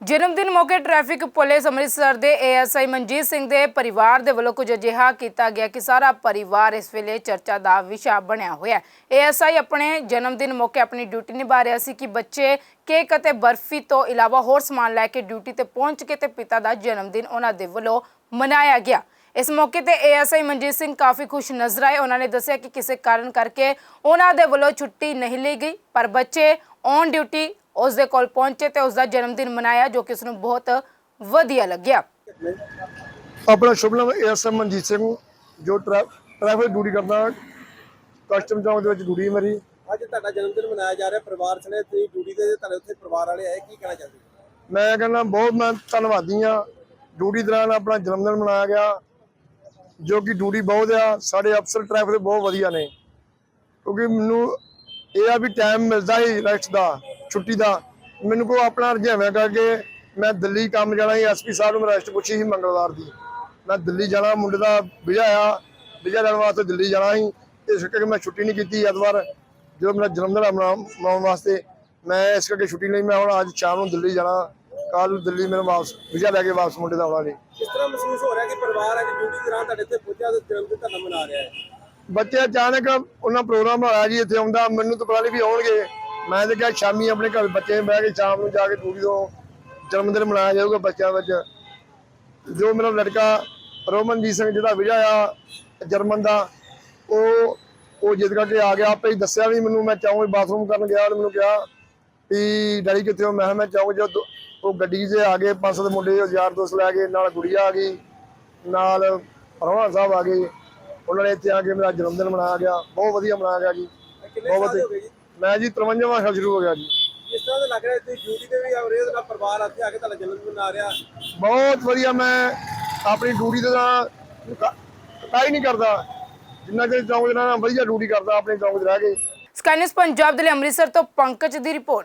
ਜਨਮ ਦਿਨ ਮੌਕੇ ਟ੍ਰੈਫਿਕ ਪੁਲਿਸ ਅੰਮ੍ਰਿਤਸਰ ਦੇ ਏਐਸਆਈ ਮਨਜੀਤ ਸਿੰਘ ਦੇ ਪਰਿਵਾਰ ਦੇ ਵੱਲੋਂ ਕੁਝ ਅਜਿਹਾ ਕੀਤਾ ਗਿਆ ਕਿ ਸਾਰਾ ਪਰਿਵਾਰ ਇਸ ਵੇਲੇ ਚਰਚਾ ਦਾ ਵਿਸ਼ਾ ਬਣਿਆ ਹੋਇਆ ਹੈ। ਏਐਸਆਈ ਆਪਣੇ ਜਨਮ ਦਿਨ ਮੌਕੇ ਆਪਣੀ ਡਿਊਟੀ ਨਿਭਾ ਰਿਹਾ ਸੀ ਕਿ ਬੱਚੇ ਕੇਕ ਅਤੇ ਬਰਫੀ ਤੋਂ ਇਲਾਵਾ ਹੋਰ ਸਮਾਨ ਲੈ ਕੇ ਡਿਊਟੀ ਤੇ ਪਹੁੰਚ ਕੇ ਤੇ ਪਿਤਾ ਦਾ ਜਨਮ ਦਿਨ ਉਹਨਾਂ ਦੇ ਵੱਲੋਂ ਮਨਾਇਆ ਗਿਆ। ਇਸ ਮੌਕੇ ਤੇ ਏਐਸਆਈ ਮਨਜੀਤ ਸਿੰਘ ਕਾਫੀ ਖੁਸ਼ ਨਜ਼ਰ ਆਏ। ਉਹਨਾਂ ਨੇ ਦੱਸਿਆ ਕਿ ਕਿਸੇ ਕਾਰਨ ਕਰਕੇ ਉਹਨਾਂ ਦੇ ਵੱਲੋਂ ਛੁੱਟੀ ਨਹੀਂ ਲਈ ਗਈ, ਪਰ ਬੱਚੇ ਔਨ ਡਿਊਟੀ ਉਸ ਦੇ ਕੋਲ ਪਹੁੰਚੇ ਤੇ ਉਸ ਦਾ ਜਨਮ ਦਿਨ ਮਨਾਇਆ ਜੋ ਕਿ ਉਸ ਨੂੰ ਬਹੁਤ ਵਧੀਆ ਲੱਗਿਆ। ਆਪਣਾ ਸ਼ੁਭ ਨਾਮ ਐਸਐਮ ਮਨਜੀਤ ਸਿੰਘ ਜੋ ਟਰੈ- ਟ੍ਰੈਫਿਕ ਡਿਊਟੀ ਕਰਦਾ। ਕਸਟਮ ਚੌਂਕ ਦੇ ਵਿੱਚ ਡਿਊਟੀ ਮੇਰੀ। ਅੱਜ ਤੁਹਾਡਾ ਜਨਮ ਦਿਨ ਮਨਾਇਆ ਜਾ ਰਿਹਾ। ਪਰਿਵਾਰ ਸਣੇ ਤੁਸੀਂ ਡਿਊਟੀ ਤੇ ਤੁਹਾਡੇ ਉੱਥੇ ਪਰਿਵਾਰ ਵਾਲੇ ਆਏ ਕੀ ਕਹਿਣਾ ਚਾਹੁੰਦੇ? ਮੈਂ ਕਹਿੰਦਾ ਬਹੁਤ ਮੈਂ ਧੰਨਵਾਦੀ ਆ ਡਿਊਟੀ ਦੌਰਾਨ ਆਪਣਾ ਜਨਮ ਦਿਨ ਮਨਾਇਆ ਗਿਆ ਜੋ ਕਿ ਡਿਊਟੀ ਬਹੁਤ ਆ। ਸਾਡੇ ਅਫਸਰ ਟ੍ਰੈਫਿਕ ਦੇ ਬਹੁਤ ਵਧੀਆ ਨੇ। ਕਿਉਂਕਿ ਮੈਨੂੰ ਇਹ ਆ ਵੀ ਟਾਈਮ ਮਿਲਦਾ ਹੀ ਰੈਸਟ ਦਾ। ਛੁੱਟੀ ਦਾ। ਮੈਨੂੰ ਕੋ ਆਪਣਾ ਰੁਝੇਵਾਂ ਕਰਕੇ ਮੈਂ ਦਿੱਲੀ ਕੰਮ ਜਾਣਾ ਸੀ ਐਸਪੀ ਸਾਹਿਬ ਨੂੰ ਰੈਸਟ ਪੁੱਛੀ ਸੀ ਮੰਗਲਵਾਰ ਦੀ। ਮੈਂ ਦਿੱਲੀ ਜਾਣਾ ਮੁੰਡੇ ਦਾ ਵਿਜਾ ਆ ਵਿਜਾ ਲੈਣ ਵਾਸਤੇ ਦਿੱਲੀ ਜਾਣਾ ਸੀ। ਇਸ ਕਰਕੇ ਮੈਂ ਛੁੱਟੀ ਨਹੀਂ ਕੀਤੀ ਐਤਵਾਰ। ਜਦੋਂ ਮੇਰਾ ਜਨਮ ਦਿਨ ਆ ਮਨਾ- ਮਨਾਉਣ ਵਾਸਤੇ ਮੈਂ ਇਸ ਕਰਕੇ ਛੁੱਟੀ ਨਹੀਂ ਮੈਂ ਹੁਣ ਅੱਜ ਸ਼ਾਮ ਨੂੰ ਦਿੱਲੀ ਜਾਣਾ। ਕੱਲ ਨੂੰ ਦਿੱਲੀ ਮੇਰੇ ਵਾਪਸ ਵਿਜਾ ਲੈ ਕੇ ਵਾਪਸ ਮੁੰਡੇ ਦਾ ਆਉਣਾ ਜੀ ਕਿਸ ਤਰ੍ਹਾਂ ਮਹਿਸੂਸ ਹੋ ਰਿਹਾ ਕਿ ਪਰਿਵਾਰ ਅੱਜ ਡਿਊਟੀ ਦੌਰਾਨ ਤੁਹਾਡੇ ਇੱਥੇ ਪਹੁੰਚਿਆ ਤੇ ਜਨਮ ਦਿਨ ਤੁਹਾਡਾ ਮਨਾ ਰਿਹਾ ਹੈ? ਬੱਚੇ ਅਚਾਨਕ ਉਹਨਾਂ ਪ੍ਰੋਗਰਾਮ ਹੋਇਆ ਜੀ ਇੱਥੇ ਆਉਂਦਾ। ਮੈਨੂੰ ਤਾਂ ਪਤਾ ਨਹੀਂ ਵੀ ਆਉਣਗੇ। ਮੈਂ ਤਾਂ ਕਿਹਾ ਸ਼ਾਮੀ ਆਪਣੇ ਘਰ ਬੱਚੇ ਬਹਿ ਕੇ ਸ਼ਾਮ ਨੂੰ ਜਾ ਕੇ ਡਿਊਟੀ ਤੋਂ ਜਨਮ ਦਿਨ ਮਨਾਇਆ ਜਾਊਗਾ ਬੱਚਿਆਂ ਵਿੱਚ। ਜੋ ਮੇਰਾ ਲੜਕਾ ਰੋਮਨਜੀਤ ਸਿੰਘ ਜਿਹਦਾ ਵਿਜਾ ਆ ਜਰਮਨ ਦਾ ਉਹ ਉਹ ਜਿੱਦ ਕਰਕੇ ਆ ਗਿਆ। ਆਪੇ ਹੀ ਦੱਸਿਆ ਵੀ ਮੈਨੂੰ ਮੈਂ ਚਾਹੂੰ ਬਾਥਰੂਮ ਕਰਨ ਗਿਆ ਉਹਨੇ ਮੈਨੂੰ ਕਿਹਾ ਵੀ ਡੈਡੀ ਕਿੱਥੇ ਹੋ? ਮੈਂ ਮੈਂ ਚਾਹੂੰ ਜਦ ਉਹ ਗੱਡੀ 'ਚ ਆ ਗਏ ਪੰਜ ਸੱਤ ਮੁੰਡੇ ਯਾਰ ਦੋਸਤ ਲੈ ਕੇ ਨਾਲ ਗੁੜੀਆ ਆ ਗਈ ਨਾਲ ਰਵਾਨਾ ਸਾਹਿਬ ਆ ਗਏ। ਉਹਨਾਂ ਨੇ ਇੱਥੇ ਆ ਕੇ ਮੇਰਾ ਜਨਮ ਦਿਨ ਮਨਾਇਆ ਗਿਆ। ਬਹੁਤ ਵਧੀਆ ਮਨਾਇਆ ਗਿਆ ਜੀ। ਬਹੁਤ ਜੀ? ਮੈਂ ਜੀ 53ਵਾਂ ਸਾਲ ਸ਼ੁਰੂ ਹੋ ਗਿਆ ਜੀ। ਕਿਸ ਤਰ੍ਹਾਂ ਦਾ ਲੱਗ ਰਿਹਾ ਤੁਸੀਂ ਡਿਊਟੀ ਤੇ ਵੀ ਆ ਰਹੇ ਹੋ ਤੇ ਨਾਲ ਪਰਿਵਾਰ ਇੱਥੇ ਆ ਕੇ ਤੁਹਾਡਾ ਜਨਮ ਦਿਨ ਮਨਾ ਰਿਹਾ। ਬਹੁਤ ਵਧੀਆ ਮੈਂ ਆਪਣੀ ਡਿਊਟੀ ਤੇ ਤਾਂ ਕਾਈ ਨਹੀਂ ਕਰਦਾ। ਜਿੰਨਾ ਚਿਰ ਚੌਂਕ ਦੇ ਨਾਲ ਵਧੀਆ ਡਿਊਟੀ ਕਰਦਾ ਆਪਣੇ ਚੌਂਕ 'ਚ ਰਹਿ ਕੇ। ਸਕਾਈਨਸ ਪੰਜਾਬ ਦੇ ਲਈ ਅੰਮ੍ਰਿਤਸਰ ਤੋਂ ਪੰਕਜ ਦੀ ਰਿਪੋਰਟ।